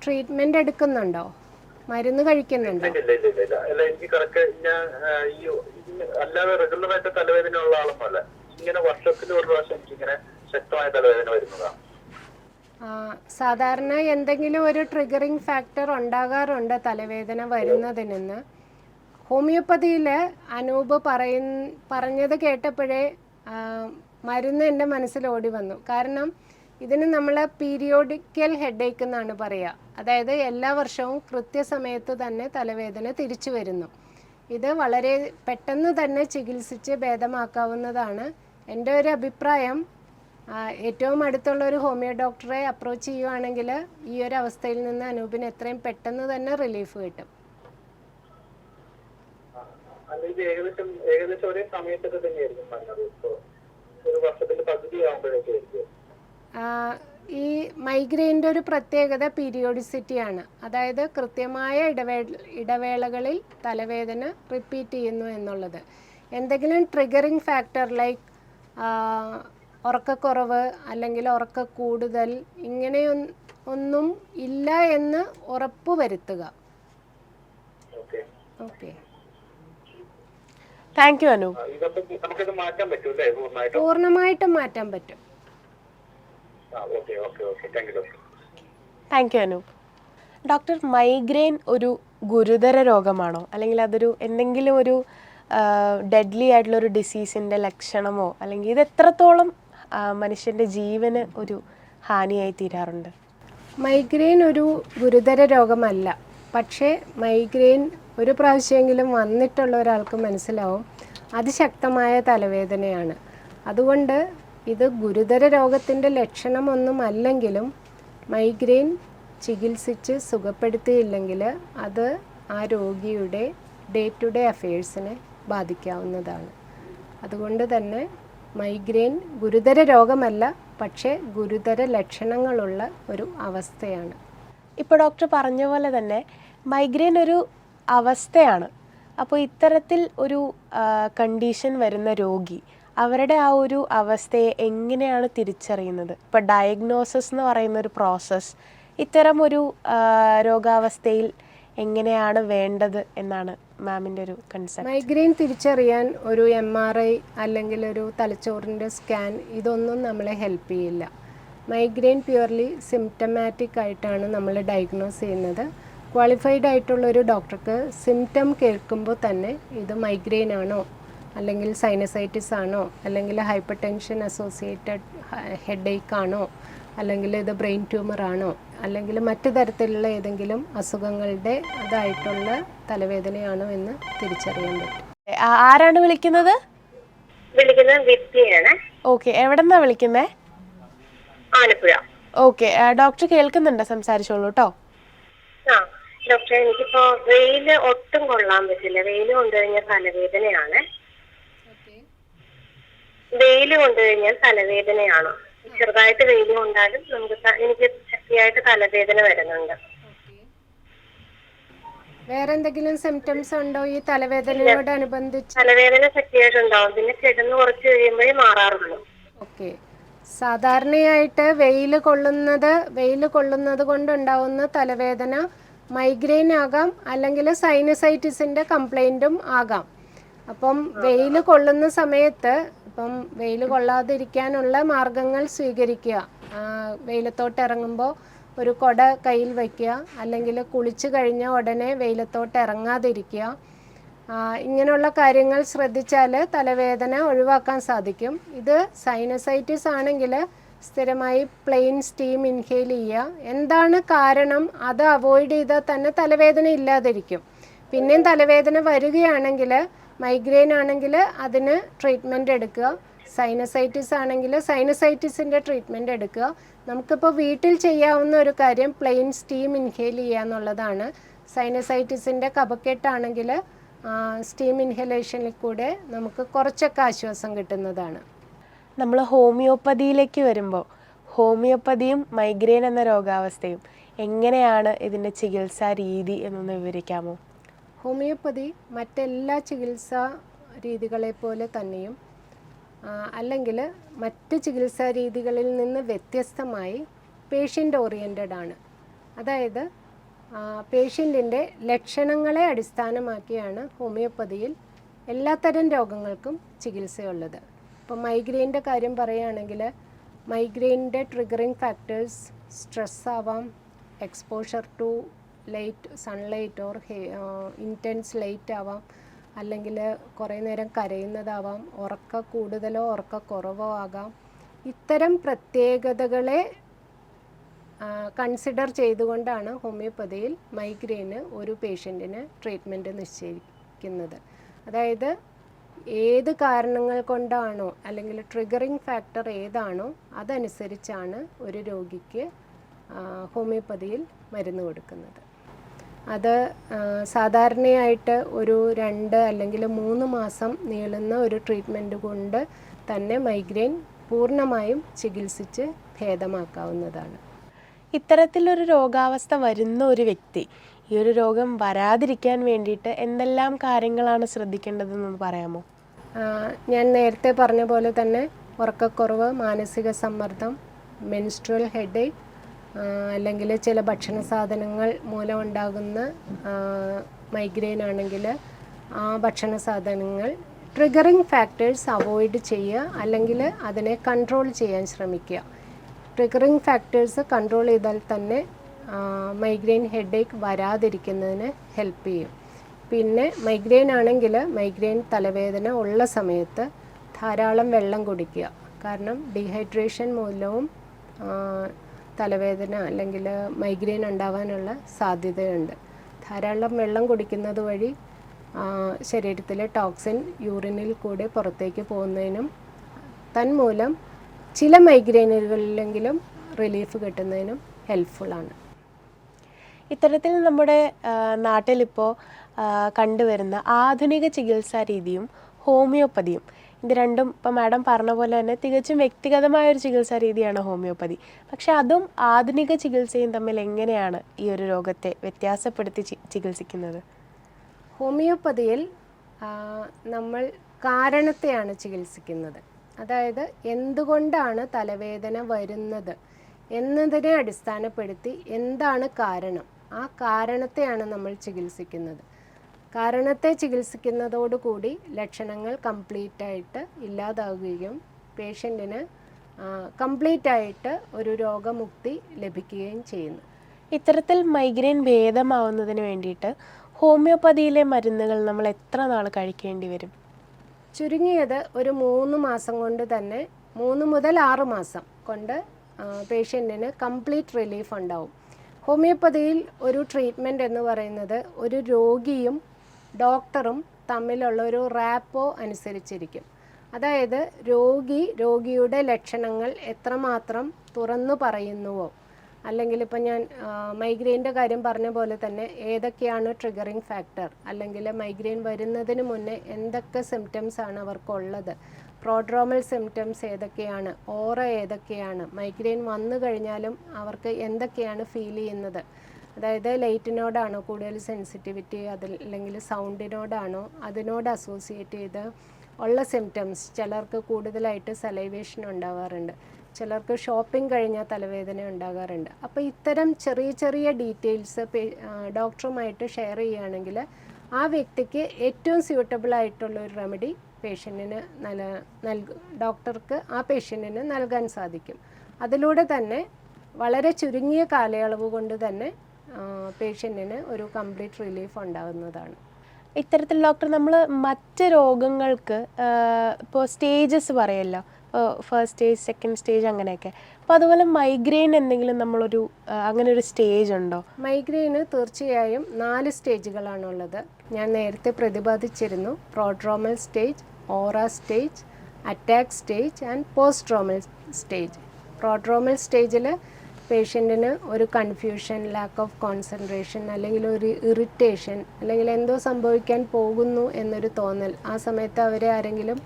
ട്രീറ്റ്മെന്റ് എടുക്കുന്നുണ്ടോ? മരുന്ന് കഴിക്കുന്നുണ്ടോ? ഇല്ല ഇല്ല ഇല്ല അല്ല എനിക്ക് കറക്റ്റ് ഞാൻ ഈ അല്ലാതെ റെഗുലർ ആയിട്ട് തലവേദന ഉള്ള ആളൊന്നുമല്ല ഇങ്ങനെ വർഷത്തിൽ ഒരു പ്രാവശ്യം എനിക്ക് ഇങ്ങനെ ശക്തമായ തലവേദന വരുന്നതാണ്. സാധാരണ എന്തെങ്കിലും ഒരു ട്രിഗറിംഗ് ഫാക്ടർ ഉണ്ടാകാറുണ്ട് തലവേദന വരുന്നതിനെന്ന്. ഹോമിയോപ്പതിയിൽ അനൂപ് പറയ പറഞ്ഞത് കേട്ടപ്പോഴേ മരുന്ന് എന്റെ മനസ്സിൽ ഓടി വന്നു. കാരണം ഇതിന് നമ്മൾ പീരിയോഡിക്കൽ ഹെഡേക്ക് എന്നാണ് പറയുക അതായത് എല്ലാ വർഷവും കൃത്യസമയത്ത് തന്നെ തലവേദന തിരിച്ചു വരുന്നു. ഇത് വളരെ പെട്ടെന്ന് തന്നെ ചികിത്സിച്ച് ഭേദമാക്കാവുന്നതാണ്. എന്റെ ഒരു അഭിപ്രായം ഏറ്റവും അടുത്തുള്ള ഒരു ഹോമിയോ ഡോക്ടറെ അപ്രോച്ച് ചെയ്യുവാണെങ്കിൽ ഈ ഒരു അവസ്ഥയിൽ നിന്ന് അനൂപിന് എത്രയും പെട്ടെന്ന് തന്നെ റിലീഫ് കിട്ടും. ഏകദേശം ഏകദേശം ഒരേ സമയത്തൊക്കെ തന്നെയായിരിക്കും പറഞ്ഞത്. ഇപ്പൊ ഒരു വർഷത്തിന്റെ പകുതി ആകുമ്പോഴേക്കായിരിക്കും ആ, ഈ മൈഗ്രെയിന്റെ ഒരു പ്രത്യേകത പീരിയോഡിസിറ്റിയാണ് അതായത് കൃത്യമായ ഇടവേ ഇടവേളകളിൽ തലവേദന റിപ്പീറ്റ് ചെയ്യുന്നു എന്നുള്ളത്. എന്തെങ്കിലും ട്രിഗറിങ് ഫാക്ടർ ലൈക്ക് ഉറക്കക്കുറവ് അല്ലെങ്കിൽ ഉറക്ക കൂടുതൽ ഇങ്ങനെയൊന്നും ഒന്നും ഇല്ല എന്ന് ഉറപ്പ് വരുത്തുക. ഓക്കെ. താങ്ക് യു അനു പൂർണമായിട്ടും? മാറ്റാൻ പറ്റും. Thank you Anoop doctor migraine ഒരു ഗുരുതര രോഗമാണോ? അല്ലെങ്കിൽ അതൊരു എന്തെങ്കിലും ഒരു ഡെഡ്ലി ആയിട്ടുള്ള ഒരു ഡിസീസിന്റെ ലക്ഷണമോ? അല്ലെങ്കിൽ ഇത് എത്രത്തോളം മനുഷ്യന്റെ ജീവന് ഒരു ഹാനിയായി തീരാറുണ്ട്. മൈഗ്രെയിൻ ഒരു ഗുരുതര രോഗമല്ല. പക്ഷേ മൈഗ്രെയിൻ ഒരു പ്രാവശ്യമെങ്കിലും വന്നിട്ടുള്ള ഒരാൾക്ക് മനസ്സിലാവും അതിശക്തമായ തലവേദനയാണ്. അതുകൊണ്ട് ഇത് ഗുരുതര രോഗത്തിന്റെ ലക്ഷണമൊന്നും അല്ലെങ്കിലും മൈഗ്രെയിൻ ചികിത്സിച്ച് സുഖപ്പെടുത്തിയില്ലെങ്കിൽ അത് ആ രോഗിയുടെ ഡേ ടു ഡേ അഫയേഴ്സിനെ ബാധിക്കാവുന്നതാണ്. അതുകൊണ്ട് തന്നെ മൈഗ്രെയിൻ ഗുരുതര രോഗമല്ല പക്ഷേ ഗുരുതര ലക്ഷണങ്ങളുള്ള ഒരു അവസ്ഥയാണ്. ഇപ്പോൾ ഡോക്ടർ പറഞ്ഞ പോലെ തന്നെ മൈഗ്രെയിൻ ഒരു അവസ്ഥയാണ്. അപ്പോൾ ഇത്തരത്തിൽ ഒരു കണ്ടീഷൻ വരുന്ന രോഗി അവരുടെ ആ ഒരു അവസ്ഥയെ എങ്ങനെയാണ് തിരിച്ചറിയുന്നത്? ഇപ്പോൾ ഡയഗ്നോസിസ് എന്ന് പറയുന്ന ഒരു പ്രോസസ്സ് ഇത്തരം ഒരു രോഗാവസ്ഥയിൽ എങ്ങനെയാണ് വേണ്ടത് എന്നാണ് മാമിന്റെ ഒരു കൺസെപ്റ്റ് മൈഗ്രെയിൻ തിരിച്ചറിയാൻ ഒരു എം ആർ ഐ അല്ലെങ്കിൽ ഒരു തലച്ചോറിന്റെ സ്കാൻ ഇതൊന്നും നമ്മളെ ഹെൽപ്പ് ചെയ്യില്ല. മൈഗ്രെയിൻ പ്യുവർലി സിംറ്റമാറ്റിക് ആയിട്ടാണ് നമ്മൾ ഡയഗ്നോസ് ചെയ്യുന്നത്. ക്വാളിഫൈഡ് ആയിട്ടുള്ള ഒരു ഡോക്ടർക്ക് സിംറ്റം കേൾക്കുമ്പോൾ തന്നെ ഇത് മൈഗ്രെയിൻ ആണോ അല്ലെങ്കിൽ സൈനസൈറ്റിസ് ആണോ അല്ലെങ്കിൽ ഹൈപ്പർ ടെൻഷൻ അസോസിയേറ്റഡ് ഹെഡേക്ക് ആണോ അല്ലെങ്കിൽ ഇത് ബ്രെയിൻ ട്യൂമറാണോ ആണോ? അല്ലെങ്കിൽ മറ്റു തരത്തിലുള്ള ഏതെങ്കിലും അസുഖങ്ങളുടെ അതായിട്ടുള്ള തലവേദനയാണോ എന്ന് തിരിച്ചറിയാൻ പറ്റും. ആരാണ് വിളിക്കുന്നത്? ഓക്കെ എവിടെന്നാ വിളിക്കുന്നേ? ആലപ്പുഴ. ഓക്കെ ഡോക്ടർ കേൾക്കുന്നുണ്ട്? സംസാരിച്ചോളൂ കേട്ടോ ഡോക്ടർ എനിക്കിപ്പോ വെയിൽ ഒട്ടും കൊള്ളാൻ പറ്റില്ല. വെയിൽ കൊണ്ടുകഴിഞ്ഞ തലവേദനയാണ്. വെയിൽ കൊണ്ടുകഴിഞ്ഞാൽ തലവേദനയാണ്. ചെറുതായിട്ട് വെയിൽ കൊണ്ടാലും നമുക്ക് എനിക്ക് ശക്തിയായിട്ട് തലവേദന വരുന്നുണ്ട്. വേറെ എന്തെങ്കിലും സിംറ്റംസ് ഉണ്ടോ ഈ തലവേദനയോട് അനുബന്ധിച്ച്? തലവേദന ശക്തിയായിട്ട് ഉണ്ടാവും. പിന്നെ കിടന്ന് കുറച്ച് കഴിയുമ്പോഴേ മാറാറുള്ളൂ. ഓക്കെ. സാധാരണയായിട്ട് വെയിൽ കൊള്ളുന്നത് വെയിൽ കൊള്ളുന്നത് കൊണ്ടുണ്ടാവുന്ന തലവേദന മൈഗ്രെയിൻ ആകാം അല്ലെങ്കിൽ സൈനസൈറ്റിസിന്റെ കംപ്ലൈന്റും ആകാം. അപ്പം വെയിൽ കൊള്ളുന്ന സമയത്ത് ഇപ്പം വെയിൽ കൊള്ളാതിരിക്കാനുള്ള മാർഗങ്ങൾ സ്വീകരിക്കുക. വെയിലത്തോട്ട് ഇറങ്ങുമ്പോൾ ഒരു കൊട കയ്യിൽ വയ്ക്കുക അല്ലെങ്കിൽ കുളിച്ചു കഴിഞ്ഞ ഉടനെ വെയിലത്തോട്ട് ഇറങ്ങാതിരിക്കുക. ഇങ്ങനെയുള്ള കാര്യങ്ങൾ ശ്രദ്ധിച്ചാൽ തലവേദന ഒഴിവാക്കാൻ സാധിക്കും. ഇത് സൈനസൈറ്റിസ് ആണെങ്കിൽ സ്ഥിരമായി പ്ലെയിൻ സ്റ്റീം ഇൻഹെയിൽ ചെയ്യുക. എന്താണ് കാരണം? അത് അവോയ്ഡ് ചെയ്താൽ തന്നെ തലവേദന ഇല്ലാതിരിക്കും. പിന്നെയും തലവേദന വരികയാണെങ്കിൽ മൈഗ്രെയിൻ ആണെങ്കിൽ അതിന് ട്രീറ്റ്മെന്റ് എടുക്കുക. സൈനസൈറ്റിസ് ആണെങ്കിൽ സൈനസൈറ്റിസിന്റെ ട്രീറ്റ്മെന്റ് എടുക്കുക. നമുക്കിപ്പോൾ വീട്ടിൽ ചെയ്യാവുന്ന ഒരു കാര്യം പ്ലെയിൻ സ്റ്റീം ഇൻഹേൽ ചെയ്യുക എന്നുള്ളതാണ്. സൈനസൈറ്റിസിന്റെ കപക്കെട്ടാണെങ്കിൽ സ്റ്റീം ഇൻഹലേഷനിൽ കൂടെ നമുക്ക് കുറച്ചൊക്കെ ആശ്വാസം കിട്ടുന്നതാണ്. നമ്മൾ ഹോമിയോപ്പതിയിലേക്ക് വരുമ്പോൾ ഹോമിയോപ്പതിയും മൈഗ്രെയിൻ എന്ന രോഗാവസ്ഥയും എങ്ങനെയാണ് ഇതിന്റെ ചികിത്സാ രീതി എന്നൊന്ന് വിവരിക്കാമോ? ഹോമിയോപ്പതി മറ്റെല്ലാ ചികിത്സാ രീതികളെ പോലെ തന്നെയും അല്ലെങ്കിൽ മറ്റ് ചികിത്സാ രീതികളിൽ നിന്ന് വ്യത്യസ്തമായി പേഷ്യന്റ് ഓറിയന്റഡ് ആണ്. അതായത് പേഷ്യന്റിന്റെ ലക്ഷണങ്ങളെ അടിസ്ഥാനമാക്കിയാണ് ഹോമിയോപ്പതിയിൽ എല്ലാത്തരം രോഗങ്ങൾക്കും ചികിത്സയുള്ളത്. ഇപ്പോൾ മൈഗ്രെയിന്റെ കാര്യം പറയുകയാണെങ്കിൽ മൈഗ്രെയിന്റെ ട്രിഗറിങ് ഫാക്ടേഴ്സ് സ്ട്രെസ് ആവാം exposure to light sunlight or intense light ആവാം. അല്ലെങ്കിൽ കുറേ നേരം കരയുന്നതാവാം. ഉറക്ക കൂടുതലോ ഉറക്ക കുറവോ ആകാം. ഇത്തരം പ്രത്യേകതകളെ കൺസിഡർ ചെയ്തുകൊണ്ടാണ് ഹോമിയോപ്പതിയിൽ മൈഗ്രെയിന് ഒരു പേഷ്യന്റിന് ട്രീറ്റ്മെന്റ് നിശ്ചയിക്കുന്നത്. അതായത് ഏത് കാരണങ്ങൾ കൊണ്ടാണോ അല്ലെങ്കിൽ ട്രിഗറിങ് ഫാക്ടർ ഏതാണോ അതനുസരിച്ചാണ് ഒരു രോഗിക്ക് ഹോമിയോപ്പതിയിൽ മരുന്ന് കൊടുക്കുന്നത്. അത് സാധാരണയായിട്ട് ഒരു രണ്ട് അല്ലെങ്കിൽ മൂന്ന് മാസം നീളുന്ന ഒരു ട്രീറ്റ്മെന്റ് കൊണ്ട് തന്നെ മൈഗ്രെയിൻ പൂർണമായും ചികിത്സിച്ച് ഭേദമാക്കാവുന്നതാണ്. ഇത്തരത്തിലൊരു രോഗാവസ്ഥ വരുന്ന ഒരു വ്യക്തി ഈ ഒരു രോഗം വരാതിരിക്കാൻ വേണ്ടിയിട്ട് എന്തെല്ലാം കാര്യങ്ങളാണ് ശ്രദ്ധിക്കേണ്ടതെന്ന് പറയാമോ? ഞാൻ നേരത്തെ പറഞ്ഞ പോലെ തന്നെ ഉറക്കക്കുറവ് മാനസിക സമ്മർദ്ദം മെൻസ്ട്രൽ ഹെഡേക്ക് അല്ലെങ്കിൽ ചില ഭക്ഷണ സാധനങ്ങൾ മൂലം ഉണ്ടാകുന്ന മൈഗ്രെയിൻ ആണെങ്കിൽ ആ ഭക്ഷണ സാധനങ്ങൾ ട്രിഗറിങ് ഫാക്ടേഴ്സ് അവോയ്ഡ് ചെയ്യുക അല്ലെങ്കിൽ അതിനെ കൺട്രോൾ ചെയ്യാൻ ശ്രമിക്കുക. ട്രിഗറിങ് ഫാക്ടേഴ്സ് കൺട്രോൾ ചെയ്താൽ തന്നെ മൈഗ്രെയിൻ ഹെഡേക്ക് വരാതിരിക്കുന്നതിന് ഹെൽപ്പ് ചെയ്യും. പിന്നെ മൈഗ്രെയിൻ ആണെങ്കിൽ മൈഗ്രെയിൻ തലവേദന ഉള്ള സമയത്ത് ധാരാളം വെള്ളം കുടിക്കുക. കാരണം ഡീഹൈഡ്രേഷൻ മൂലവും തലവേദന അല്ലെങ്കിൽ മൈഗ്രെയിൻ ഉണ്ടാവാനുള്ള സാധ്യതയുണ്ട്. ധാരാളം വെള്ളം കുടിക്കുന്നത് വഴി ശരീരത്തിലെ ടോക്സിൻ യൂറിനിൽ കൂടെ പുറത്തേക്ക് പോകുന്നതിനും തന്മൂലം ചില മൈഗ്രെയിനുകളിലെങ്കിലും റിലീഫ് കിട്ടുന്നതിനും ഹെൽപ്ഫുള്ളാണ് ഇത്തരത്തിൽ നമ്മുടെ നാട്ടിലിപ്പോൾ കണ്ടുവരുന്ന ആധുനിക ചികിത്സാ രീതിയും ഹോമിയോപ്പതിയും ഇത് രണ്ടും ഇപ്പോൾ മാഡം പറഞ്ഞ പോലെ തന്നെ തികച്ചും വ്യക്തിഗതമായ ഒരു ചികിത്സാ രീതിയാണ് ഹോമിയോപ്പതി. പക്ഷേ അതും ആധുനിക ചികിത്സയും തമ്മിൽ എങ്ങനെയാണ് ഈ ഒരു രോഗത്തെ വ്യത്യാസപ്പെടുത്തി ചികിത്സിക്കുന്നത്? ഹോമിയോപ്പതിയിൽ നമ്മൾ കാരണത്തെയാണ് ചികിത്സിക്കുന്നത്. അതായത് എന്തുകൊണ്ടാണ് തലവേദന വരുന്നത് എന്നതിനെ അടിസ്ഥാനപ്പെടുത്തി എന്താണ് കാരണം? ആ കാരണത്തെയാണ് നമ്മൾ ചികിത്സിക്കുന്നത്. കാരണത്തെ ചികിത്സിക്കുന്നതോടുകൂടി ലക്ഷണങ്ങൾ കംപ്ലീറ്റ് ആയിട്ട് ഇല്ലാതാവുകയും പേഷ്യന്റിന് കംപ്ലീറ്റ് ആയിട്ട് ഒരു രോഗമുക്തി ലഭിക്കുകയും ചെയ്യുന്നു. ഇത്തരത്തിൽ മൈഗ്രെയിൻ ഭേദമാവുന്നതിന് വേണ്ടിയിട്ട് ഹോമിയോപ്പതിയിലെ മരുന്നുകൾ നമ്മൾ എത്ര നാൾ കഴിക്കേണ്ടി വരും? ചുരുങ്ങിയത് ഒരു മൂന്ന് മാസം കൊണ്ട് തന്നെ മൂന്ന് മുതൽ ആറ് മാസം കൊണ്ട് പേഷ്യന്റിന് കംപ്ലീറ്റ് റിലീഫ് ഉണ്ടാവും. ഹോമിയോപ്പതിയിൽ ഒരു ട്രീറ്റ്മെന്റ് എന്ന് പറയുന്നത് ഒരു രോഗിയും ഡോക്ടറും തമ്മിലുള്ള ഒരു റാപ്പോ അനുസരിച്ചിരിക്കും. അതായത് രോഗി രോഗിയുടെ ലക്ഷണങ്ങൾ എത്രമാത്രം തുറന്നു പറയുന്നുവോ? അല്ലെങ്കിൽ ഇപ്പം ഞാൻ മൈഗ്രെയിന്റെ കാര്യം പറഞ്ഞ പോലെ തന്നെ ഏതൊക്കെയാണ് ട്രിഗറിങ് ഫാക്ടർ അല്ലെങ്കിൽ മൈഗ്രെയിൻ വരുന്നതിന് മുന്നേ എന്തൊക്കെ സിംറ്റംസ് ആണ് അവർക്കുള്ളത്? പ്രോഡ്രോമൽ സിംറ്റംസ് ഏതൊക്കെയാണ്? ഓറ ഏതൊക്കെയാണ്? മൈഗ്രെയിൻ വന്നു കഴിഞ്ഞാലും അവർക്ക് എന്തൊക്കെയാണ് ഫീൽ ചെയ്യുന്നത്? അതായത് ലൈറ്റിനോടാണോ കൂടുതൽ സെൻസിറ്റിവിറ്റി അതിൽ അല്ലെങ്കിൽ സൗണ്ടിനോടാണോ അതിനോട് അസോസിയേറ്റ് ചെയ്ത് ഉള്ള സിംറ്റംസ് ചിലർക്ക് കൂടുതലായിട്ട് സലൈവേഷൻ ഉണ്ടാവാറുണ്ട്. ചിലർക്ക് ഷോപ്പിംഗ് കഴിഞ്ഞാൽ തലവേദന ഉണ്ടാകാറുണ്ട്. അപ്പോൾ ഇത്തരം ചെറിയ ചെറിയ ഡീറ്റെയിൽസ് ഡോക്ടറുമായിട്ട് ഷെയർ ചെയ്യുകയാണെങ്കിൽ ആ വ്യക്തിക്ക് ഏറ്റവും സ്യൂട്ടബിൾ ആയിട്ടുള്ള ഒരു റെമഡി പേഷ്യന്റിന് നല്ല നൽക ഡോക്ടർക്ക് ആ പേഷ്യന്റിന് നൽകാൻ സാധിക്കും. അതിലൂടെ തന്നെ വളരെ ചുരുങ്ങിയ കാലയളവ് കൊണ്ട് തന്നെ പേഷ്യന്റിന് ഒരു കംപ്ലീറ്റ് റിലീഫ് ഉണ്ടാകുന്നതാണ് ഇത്തരത്തിൽ ഡോക്ടർ നമ്മൾ മറ്റ് രോഗങ്ങൾക്ക് ഇപ്പോൾ സ്റ്റേജസ് പറയല്ലോ. ഇപ്പോൾ ഫസ്റ്റ് സ്റ്റേജ് സെക്കൻഡ് സ്റ്റേജ് അങ്ങനെയൊക്കെ. അപ്പോൾ അതുപോലെ മൈഗ്രെയിൻ എന്തെങ്കിലും നമ്മളൊരു അങ്ങനെ ഒരു സ്റ്റേജ് ഉണ്ടോ? മൈഗ്രെയിന് തീർച്ചയായും നാല് സ്റ്റേജുകളാണുള്ളത് ഞാൻ നേരത്തെ പ്രതിപാദിച്ചിരുന്നു. Prodromal stage aura stage attack stage and postdromal stage prodromal സ്റ്റേജിൽ പേഷ്യന്റിന് ഒരു കൺഫ്യൂഷൻ ലാക്ക് ഓഫ് കോൺസെൻട്രേഷൻ അല്ലെങ്കിൽ ഒരു ഇറിറ്റേഷൻ അല്ലെങ്കിൽ എന്തോ സംഭവിക്കാൻ പോകുന്നു എന്നൊരു തോന്നൽ. ആ സമയത്ത് അവരെ ആരെങ്കിലും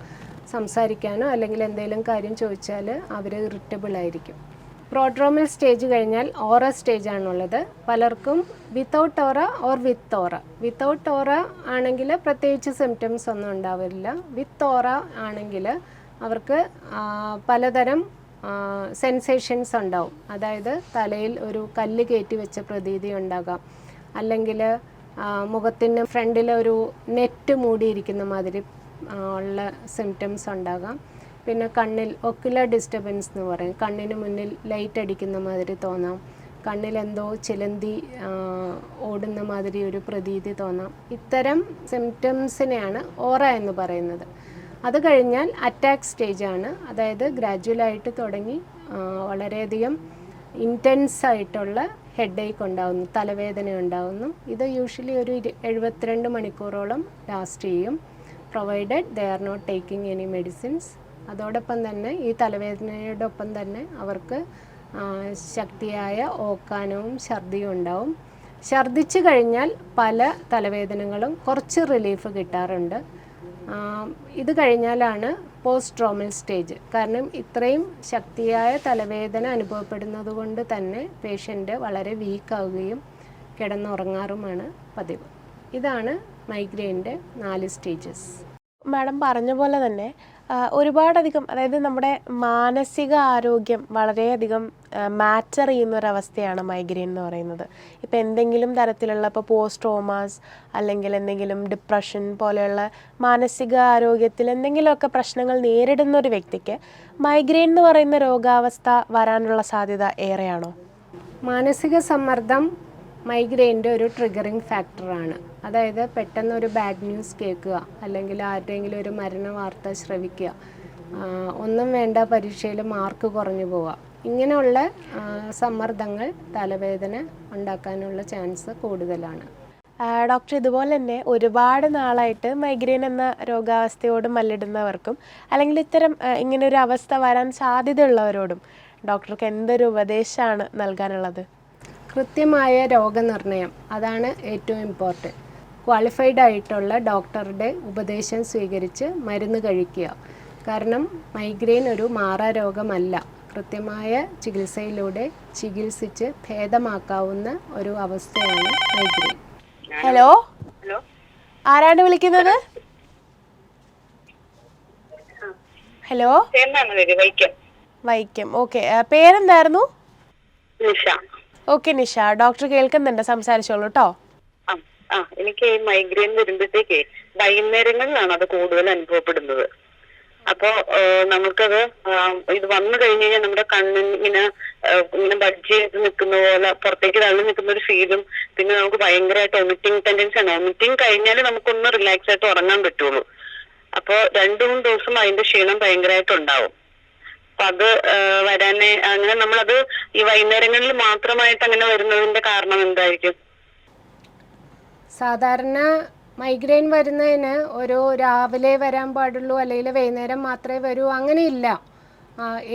സംസാരിക്കാനോ അല്ലെങ്കിൽ എന്തെങ്കിലും കാര്യം ചോദിച്ചാൽ അവർ ഇറിറ്റബിൾ ആയിരിക്കും. പ്രോഡ്രോമൽ സ്റ്റേജ് കഴിഞ്ഞാൽ ഓറ സ്റ്റേജ് ആണുള്ളത്. പലർക്കും without aura or with aura without aura ആണെങ്കിൽ പ്രത്യേകിച്ച് സിംറ്റംസ് ഒന്നും ഉണ്ടാവില്ല. വിത്ത് ഓറ ആണെങ്കിൽ അവർക്ക് പലതരം സെൻസേഷൻസ് ഉണ്ടാവും. അതായത് തലയിൽ ഒരു കല്ല് കയറ്റി വെച്ച പ്രതീതി ഉണ്ടാകാം. അല്ലെങ്കിൽ മുഖത്തിന് ഫ്രണ്ടിൽ ഒരു നെറ്റ് മൂടിയിരിക്കുന്ന മാതിരി ഉള്ള സിംറ്റംസ് ഉണ്ടാകാം. പിന്നെ കണ്ണിൽ ഒക്കുലർ ഡിസ്റ്റർബൻസ് എന്ന് പറയും. കണ്ണിന് മുന്നിൽ ലൈറ്റ് അടിക്കുന്ന മാതിരി തോന്നാം. കണ്ണിൽ എന്തോ ചിലന്തി ഓടുന്ന മാതിരി ഒരു പ്രതീതി തോന്നാം. ഇത്തരം സിംറ്റംസിനെയാണ് ഓറ എന്ന് പറയുന്നത്. അത് കഴിഞ്ഞാൽ അറ്റാക്ക് സ്റ്റേജാണ് അതായത് ഗ്രാജുവലായിട്ട് തുടങ്ങി വളരെയധികം ഇന്റൻസ് ആയിട്ടുള്ള ഹെഡ് ഏക്ക് ഉണ്ടാകുന്നു തലവേദന ഉണ്ടാകുന്നു ഇത് യൂഷ്വലി ഒരു എഴുപത്തിരണ്ട് മണിക്കൂറോളം ലാസ്റ്റ് ചെയ്യും. Provided they are not taking any medicines അതോടൊപ്പം തന്നെ ഈ തലവേദനയോടൊപ്പം തന്നെ അവർക്ക് ശക്തിയായ ഓക്കാനവും ഛർദിയും ഉണ്ടാവും. ഛർദിച്ചു കഴിഞ്ഞാൽ പല തലവേദനകളും കുറച്ച് റിലീഫ് കിട്ടാറുണ്ട്. ഇത് കഴിഞ്ഞാലാണ് പോസ്റ്റ് ട്രോമൽ സ്റ്റേജ് കാരണം ഇത്രയും ശക്തിയായ തലവേദന അനുഭവപ്പെടുന്നത് കൊണ്ട് തന്നെ പേഷ്യന്റ് വളരെ വീക്കാവുകയും കിടന്നുറങ്ങാറുമാണ് പതിവ്. ഇതാണ് മൈഗ്രെയിന്റെ നാല് സ്റ്റേജസ് മാഡം പറഞ്ഞ പോലെ തന്നെ ഒരുപാടധികം അതായത് നമ്മുടെ മാനസിക ആരോഗ്യം വളരെയധികം മാറ്റർ ചെയ്യുന്ന ഒരവസ്ഥയാണ് മൈഗ്രെയിൻ എന്ന് പറയുന്നത്. ഇപ്പോൾ എന്തെങ്കിലും തരത്തിലുള്ള ഇപ്പോൾ പോസ്റ്റ് അല്ലെങ്കിൽ എന്തെങ്കിലും ഡിപ്രഷൻ പോലെയുള്ള മാനസിക ആരോഗ്യത്തിൽ എന്തെങ്കിലുമൊക്കെ പ്രശ്നങ്ങൾ നേരിടുന്ന ഒരു വ്യക്തിക്ക് മൈഗ്രെയിൻ എന്ന് പറയുന്ന രോഗാവസ്ഥ വരാനുള്ള സാധ്യത ഏറെയാണോ? മാനസിക സമ്മർദ്ദം മൈഗ്രെയിന്റെ ഒരു ട്രിഗറിങ് ഫാക്ടറാണ് അതായത് പെട്ടെന്നൊരു ബാഡ് ന്യൂസ് കേൾക്കുക അല്ലെങ്കിൽ ആരുടെയെങ്കിലും ഒരു മരണ വാർത്ത ശ്രവിക്കുക ഒന്നും വേണ്ട പരീക്ഷയിൽ മാർക്ക് കുറഞ്ഞു പോവുക. ഇങ്ങനെയുള്ള സമ്മർദ്ദങ്ങൾ തലവേദന ഉണ്ടാക്കാനുള്ള ചാൻസ് കൂടുതലാണ്. ഡോക്ടർ ഇതുപോലെ തന്നെ ഒരുപാട് നാളായിട്ട് മൈഗ്രെയിൻ എന്ന രോഗാവസ്ഥയോട് മല്ലിടുന്നവർക്കും അല്ലെങ്കിൽ ഇത്തരം ഇങ്ങനെ ഒരു അവസ്ഥ വരാൻ സാധ്യതയുള്ളവരോടും ഡോക്ടർക്ക് എന്തൊരു ഉപദേശമാണ് നൽകാനുള്ളത്? കൃത്യമായ രോഗനിർണയം അതാണ് ഏറ്റവും ഇമ്പോർട്ടന്റ് ക്വാളിഫൈഡ് ആയിട്ടുള്ള ഡോക്ടറുടെ ഉപദേശം സ്വീകരിച്ച് മരുന്ന് കഴിക്കുക. കാരണം മൈഗ്രെയിൻ ഒരു മാറാ രോഗമല്ല. കൃത്യമായ ചികിത്സയിലൂടെ ചികിത്സിച്ച് ഭേദമാക്കാവുന്ന ഒരു അവസ്ഥയാണ് മൈഗ്രെയിൻ ഹലോ? ഹലോ? ആരാണ് വിളിക്കുന്നത്? ഹലോ? വൈക്കം. ഓക്കെ. പേരെന്തായിരുന്നു? നിഷ. ഓക്കെ നിഷ. ഡോക്ടർ കേൾക്കുന്നുണ്ട്. സംസാരിച്ചോളൂ കേട്ടോ ആ എനിക്ക് ഈ മൈഗ്രെയിൻ വരുമ്പോഴത്തേക്ക് വൈകുന്നേരങ്ങളിലാണ് അത് കൂടുതൽ അനുഭവപ്പെടുന്നത്. അപ്പോ നമുക്കത് ഇത് വന്നു കഴിഞ്ഞു കഴിഞ്ഞാൽ നമ്മുടെ കണ്ണിന് ഇങ്ങനെ ഇങ്ങനെ ബഡ്ജ് ചെയ്ത് നിൽക്കുന്ന പോലെ പുറത്തേക്ക് തള്ളി നിൽക്കുന്ന ഒരു ഫീലും പിന്നെ നമുക്ക് ഭയങ്കരമായിട്ട് ഒമിറ്റിംഗ് ടെൻഡൻസി ആണ്. ഒമിറ്റിംഗ് കഴിഞ്ഞാൽ നമുക്കൊന്ന് റിലാക്സ് ആയിട്ട് ഉറങ്ങാൻ പറ്റുള്ളൂ. അപ്പോ രണ്ടു മൂന്ന് ദിവസം അതിന്റെ ക്ഷീണം ഭയങ്കരമായിട്ട് ഉണ്ടാവും. അപ്പൊ അത് വരാനെ അങ്ങനെ നമ്മളത് ഈ വൈകുന്നേരങ്ങളിൽ മാത്രമായിട്ട് അങ്ങനെ വരുന്നതിന്റെ കാരണം എന്തായിരിക്കും? സാധാരണ മൈഗ്രെയിൻ വരുന്നതിന് ഒരു രാവിലെ വരാൻ പാടുള്ളൂ അല്ലെങ്കിൽ വൈകുന്നേരം മാത്രമേ വരൂ അങ്ങനെയില്ല.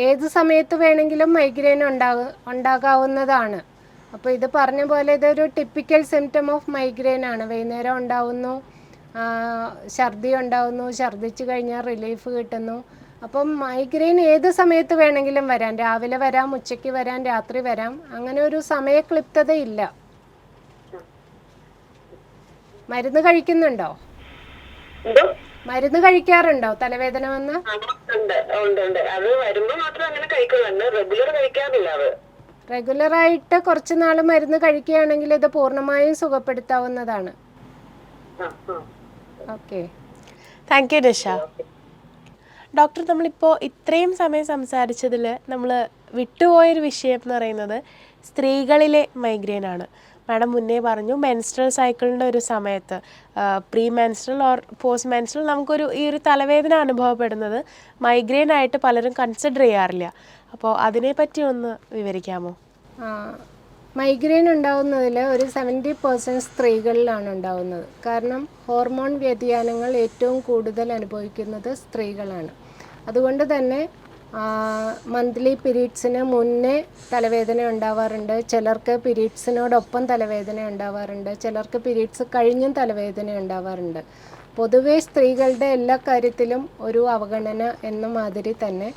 ഏത് സമയത്ത് വേണമെങ്കിലും മൈഗ്രെയിൻ ഉണ്ടാക ഉണ്ടാകാവുന്നതാണ്. അപ്പോൾ ഇത് പറഞ്ഞ പോലെ ഇതൊരു ടിപ്പിക്കൽ സിംറ്റം ഓഫ് മൈഗ്രെയിൻ ആണ്. വൈകുന്നേരം ഉണ്ടാവുന്നു ഛർദി ഉണ്ടാവുന്നു ഛർദിച്ചു കഴിഞ്ഞാൽ റിലീഫ് കിട്ടുന്നു. അപ്പം മൈഗ്രെയിൻ ഏത് സമയത്ത് വേണമെങ്കിലും വരാം. രാവിലെ വരാം ഉച്ചയ്ക്ക് വരാം രാത്രി വരാം അങ്ങനെ ഒരു സമയക്ലിപ്തതയില്ല. മരുന്ന് കഴിക്കുന്നുണ്ടോ? മരുന്ന് കഴിക്കാറുണ്ടോ? തലവേദന വന്ന? ഉണ്ട് ഉണ്ട് ഉണ്ട്. അത് വരുമ്പോ മാത്രം അങ്ങനെ കഴിക്കുന്നുണ്ട് റെഗുലർ കഴിക്കാറില്ല അത്. റെഗുലറായിട്ട് കുറച്ച് നാൾ മരുന്ന് കഴിക്കുകയാണെങ്കിൽ ഇത് പൂർണമായും സുഖപ്പെടുത്താവുന്നതാണ്. Okay. Thank you Rasha doctor നമ്മളിപ്പോൾ ഇത്രയും സമയം സംസാരിച്ചതിൽ നമ്മൾ വിട്ടുപോയൊരു വിഷയം എന്ന് പറയുന്നത് സ്ത്രീകളിലെ മൈഗ്രെയിൻ ആണ്. മാഡം മുന്നേ പറഞ്ഞു മെൻസ്ട്രൽ സൈക്കിളിന്റെ ഒരു സമയത്ത്. Premenstrual or postmenstrual നമുക്കൊരു ഈ ഒരു തലവേദന അനുഭവപ്പെടുന്നത് മൈഗ്രെയിൻ ആയിട്ട് പലരും കൺസിഡർ ചെയ്യാറില്ല. അപ്പോൾ അതിനെപ്പറ്റി ഒന്ന് വിവരിക്കാമോ? മൈഗ്രെയിൻ ഉണ്ടാവുന്നതിൽ ഒരു സെവന്റി പെർസെന്റ് സ്ത്രീകളിലാണ് ഉണ്ടാവുന്നത്. കാരണം ഹോർമോൺ വ്യതിയാനങ്ങൾ ഏറ്റവും കൂടുതൽ അനുഭവിക്കുന്നത് സ്ത്രീകളാണ്. അതുകൊണ്ട് തന്നെ മന്ത്ലി പീരീഡ്സിന് മുന്നേ തലവേദന ഉണ്ടാവാറുണ്ട്. ചിലർക്ക് പീരീഡ്സിനോടൊപ്പം തലവേദന ഉണ്ടാവാറുണ്ട്. ചിലർക്ക് പീരീഡ്സ് കഴിഞ്ഞും തലവേദന ഉണ്ടാവാറുണ്ട്. പൊതുവേ സ്ത്രീകളുടെ എല്ലാ കാര്യത്തിലും ഒരു അവഗണന എന്ന മാതിരി തന്നെ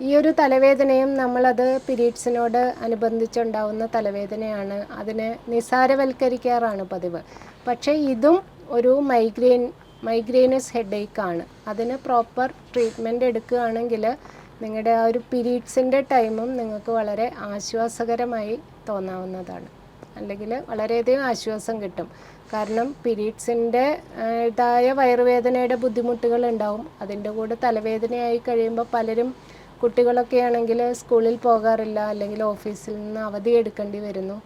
ഈ ഒരു തലവേദനയും നമ്മളത് പീരീഡ്സിനോട് അനുബന്ധിച്ചുണ്ടാവുന്ന തലവേദനയാണ്. അതിനെ നിസാരവൽക്കരിക്കാറാണ് പതിവ്. പക്ഷേ ഇതും ഒരു മൈഗ്രെയിൻ മൈഗ്രെയിനസ് ഹെഡേക്കാണ് അതിന് പ്രോപ്പർ ട്രീറ്റ്മെന്റ് എടുക്കുകയാണെങ്കിൽ നിങ്ങളുടെ ആ ഒരു പീരീഡ്സിന്റെ ടൈമും നിങ്ങൾക്ക് വളരെ ആശ്വാസകരമായി തോന്നാവുന്നതാണ്. അല്ലെങ്കിൽ വളരെയധികം ആശ്വാസം കിട്ടും. കാരണം പീരീഡ്സിന്റെ ഇതായ വയറുവേദനയുടെ ബുദ്ധിമുട്ടുകൾ ഉണ്ടാവും അതിന്റെ കൂടെ തലവേദനയായി കഴിയുമ്പോൾ പലരും കുട്ടികളൊക്കെ ആണെങ്കിൽ സ്കൂളിൽ പോകാറില്ല അല്ലെങ്കിൽ ഓഫീസിൽ നിന്ന് അവധി എടുക്കേണ്ടി വരുന്നു.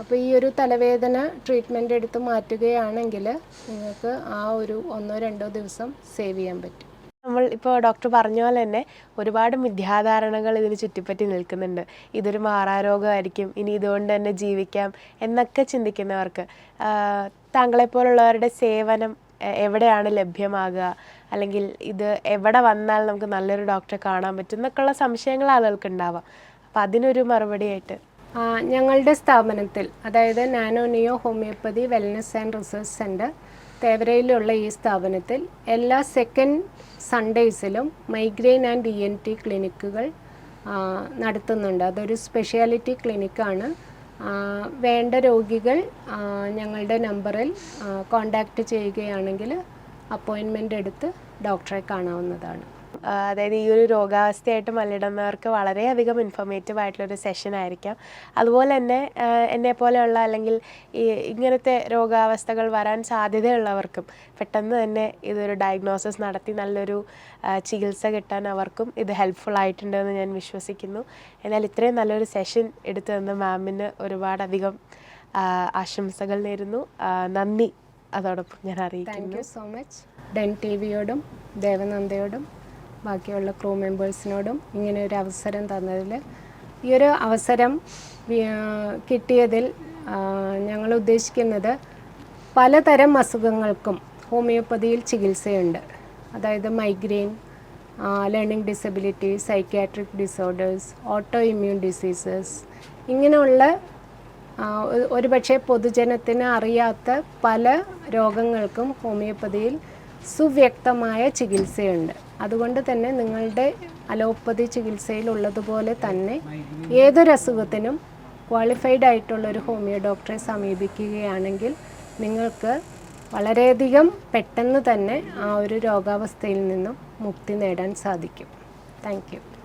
അപ്പോൾ ഈ ഒരു തലവേദന ട്രീറ്റ്മെന്റ് എടുത്ത് മാറ്റുകയാണെങ്കിൽ നിങ്ങൾക്ക് ആ ഒരു ഒന്നോ രണ്ടോ ദിവസം സേവ് ചെയ്യാൻ പറ്റും. നമ്മൾ ഇപ്പോൾ ഡോക്ടർ പറഞ്ഞ പോലെ തന്നെ ഒരുപാട് മിഥ്യാധാരണകൾ ഇതിന് ചുറ്റിപ്പറ്റി നിൽക്കുന്നുണ്ട്. ഇതൊരു മാറാരോഗമായിരിക്കും. ഇനി ഇതുകൊണ്ട് തന്നെ ജീവിക്കാം എന്നൊക്കെ ചിന്തിക്കുന്നവർക്ക് താങ്കളെപ്പോലുള്ളവരുടെ സേവനം എവിടെയാണ് ലഭ്യമാകുക? അല്ലെങ്കിൽ ഇത് എവിടെ വന്നാൽ നമുക്ക് നല്ലൊരു ഡോക്ടറെ കാണാൻ പറ്റും എന്നൊക്കെയുള്ള സംശയങ്ങൾ ആളുകൾക്ക് ഉണ്ടാവാം അപ്പം അതിനൊരു മറുപടിയായിട്ട് ഞങ്ങളുടെ സ്ഥാപനത്തിൽ അതായത് nano neo homeopathy wellness and research centre തേവരയിലുള്ള ഈ സ്ഥാപനത്തിൽ എല്ലാ second സൺഡേയ്സിലും migraine and E N T ക്ലിനിക്കുകൾ നടത്തുന്നുണ്ട്. അതൊരു സ്പെഷ്യാലിറ്റി ക്ലിനിക്കാണ് വേണ്ട രോഗികൾ ഞങ്ങളുടെ നമ്പറിൽ കോണ്ടാക്റ്റ് ചെയ്യുകയാണെങ്കിൽ അപ്പോയിൻമെന്റ് എടുത്ത് ഡോക്ടറെ കാണാവുന്നതാണ്. അതായത് ഈ ഒരു രോഗാവസ്ഥയായിട്ട് മല്ലിടുന്നവർക്ക് വളരെയധികം ഇൻഫോർമേറ്റീവ് ആയിട്ടുള്ളൊരു സെഷൻ ആയിരിക്കാം. അതുപോലെ തന്നെ എന്നെ പോലെയുള്ള അല്ലെങ്കിൽ ഈ ഇങ്ങനത്തെ രോഗാവസ്ഥകൾ വരാൻ സാധ്യതയുള്ളവർക്കും പെട്ടെന്ന് തന്നെ ഇതൊരു ഡയഗ്നോസിസ് നടത്തി നല്ലൊരു ചികിത്സ കിട്ടാൻ അവർക്കും ഇത് ഹെൽപ്ഫുൾ ആയിട്ടുണ്ടെന്ന് ഞാൻ വിശ്വസിക്കുന്നു. എന്നാൽ ഇത്രയും നല്ലൊരു സെഷൻ എടുത്തു തന്ന മാമിന് ഒരുപാടധികം ആശംസകൾ നേരുന്നു. നന്ദി. അതോടൊപ്പം ഞാൻ അറിയിക്കുന്നു. സോ മച്ച് ഡെൻ ടി വിയോടും ദേവനന്ദയോടും ബാക്കിയുള്ള ക്രൂ മെമ്പേഴ്സിനോടും ഇങ്ങനെ ഒരു അവസരം തന്നതിൽ ഈ ഒരു അവസരം കിട്ടിയതിൽ ഞങ്ങൾ ഉദ്ദേശിക്കുന്നത് പലതരം അസുഖങ്ങൾക്കും ഹോമിയോപ്പതിയിൽ ചികിത്സയുണ്ട്. അതായത് migraine learning disability psychiatric disorders autoimmune diseases ഇങ്ങനെയുള്ള ഒരുപക്ഷെ പൊതുജനത്തിന് അറിയാത്ത പല രോഗങ്ങൾക്കും ഹോമിയോപ്പതിയിൽ സുവ്യക്തമായ ചികിത്സയുണ്ട്. അതുകൊണ്ട് തന്നെ നിങ്ങളുടെ അലോപ്പതി ചികിത്സയിലുള്ളതുപോലെ തന്നെ ഏതൊരു അസുഖത്തിനും ക്വാളിഫൈഡ് ആയിട്ടുള്ള ഒരു ഹോമിയോ ഡോക്ടറെ സമീപിക്കുകയാണെങ്കിൽ നിങ്ങൾക്ക് വളരെയധികം പെട്ടെന്ന് തന്നെ ആ ഒരു രോഗാവസ്ഥയിൽ നിന്നും മുക്തി നേടാൻ സാധിക്കും. താങ്ക്